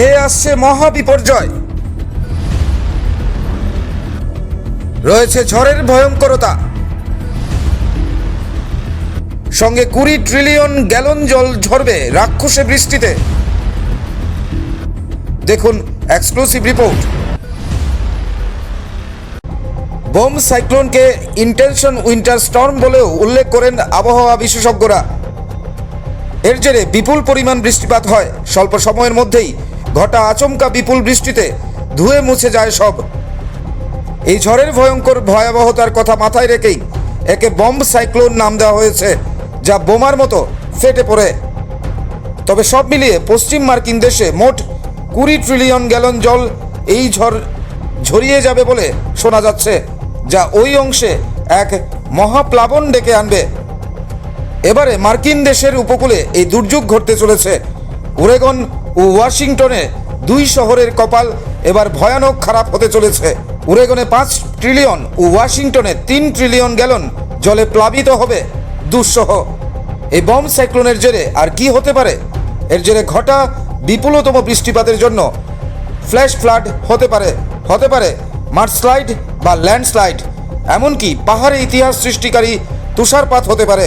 ধেয়ে আসছে মহা বিপর্যয় রয়েছে ঝড়ের ভয়ঙ্করতা। সঙ্গে কুড়ি ট্রিলিয়ন গ্যালন জল ঝরবে রাক্ষসে বৃষ্টিতে। দেখুন এক্সক্লুসিভ রিপোর্ট। বোম সাইক্লোনকে ইন্টেনশন উইন্টার স্টর্ম বলেও উল্লেখ করেন আবহাওয়া বিশেষজ্ঞরা। এর জেরে বিপুল পরিমাণ বৃষ্টিপাত হয়, স্বল্প সময়ের মধ্যেই ঘটা আচমকা বিপুল বৃষ্টিতে ধুয়ে মুছে যায় সব। এই ঝড়ের ভয়ঙ্কর ভয়াবহতার কথা মাথায় রেখেই একে বম্ব সাইক্লোন নাম দেওয়া হয়েছে, যা বোমার মতো ফেটে পড়ে। তবে সব মিলিয়ে পশ্চিম মার্কিন দেশে মোট কুড়ি ট্রিলিয়ন গ্যালন জল এই ঝড় ঝরিয়ে যাবে বলে শোনা যাচ্ছে, যা ওই অংশে এক মহাপ্লাবন ডেকে আনবে। এবারে মার্কিন দেশের উপকূলে এই দুর্যোগ ঘটতে চলেছে। ওরেগন ও ওয়াশিংটনে দুই শহরের কপাল এবার ভয়ানক খারাপ হতে চলেছে। ওরেগনে পাঁচ ট্রিলিয়ন, ও ওয়াশিংটনে তিন ট্রিলিয়ন গ্যালন জলে প্লাবিত হবে দুঃসহ। এই বম সাইক্লোনের জেরে আর কি হতে পারে? এর জেরে ঘটা বিপুলতম বৃষ্টিপাতের জন্য ফ্ল্যাশ ফ্লাড হতে পারে হতে পারে মার্সলাইড বা ল্যান্ডস্লাইড। এমনকি পাহাড়ে ইতিহাস সৃষ্টিকারী তুষারপাত হতে পারে।